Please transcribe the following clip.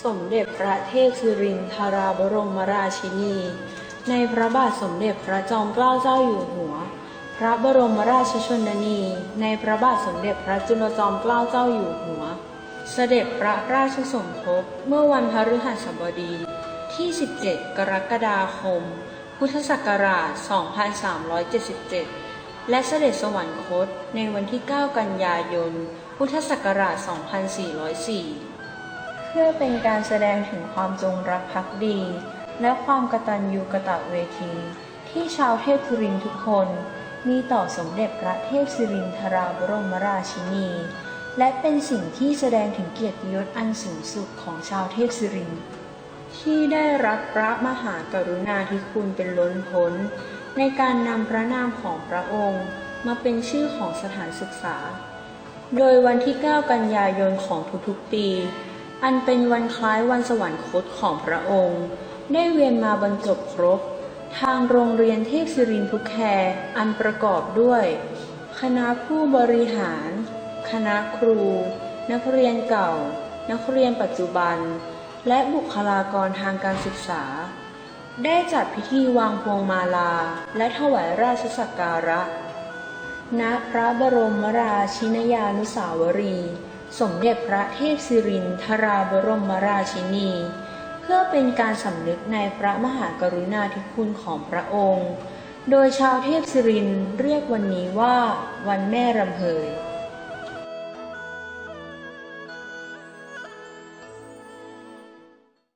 สมเด็จพระเทพสิรินทราบรมราชินี ในพระบาทสมเด็จพระจอมเกล้าเจ้าอยู่หัว พระบรมราชชนนี ในพระบาทสมเด็จพระจุลจอมเกล้าเจ้าอยู่หัว เสด็จพระราชสมภพเมื่อวันพฤหัสบดีที่ 17 กรกฎาคม พุทธศักราช 2377 และเสด็จสวรรคตในวันที่ 9 กันยายน พุทธศักราช 2404 พื่อเป็นการแสดงถึงความจงรักภักดี และความกตัญญูกตเวที ที่ชาวเทพสุรินทุกคน มีต่อสมเด็จพระเทพสิรินทราบรมราชินี และเป็นสิ่งที่แสดงถึงเกียรติยศอันสูงสุดของชาวเทพสิริน ที่ได้รับพระมหากรุณาธิคุณเป็นล้นพ้น ในการนำพระนามของพระองค์ มาเป็นชื่อของสถานศึกษา โดยวันที่ 9 กันยายนของทุกๆปี อันเป็นวันคล้ายวันสวรรคตของพระองค์ ได้เวียนมาบรรจบครบ ทางโรงเรียนเทพศิรินทุกแคร์อันประกอบด้วย คณะผู้บริหาร คณะครู นักเรียนเก่า นักเรียนปัจจุบัน และบุคลากรทางการศึกษา ได้จัดพิธีวางพวงมาลา และถวายราชสักการะณพระบรมราชินยานุสาวรีย์ สมเด็จพระเทพสิรินทราบรมราชินี เพื่อเป็นการสำนึกในพระมหากรุณาธิคุณของพระองค์ โดยชาวเทพสิรินเรียกวันนี้ว่าวันแม่รำเพย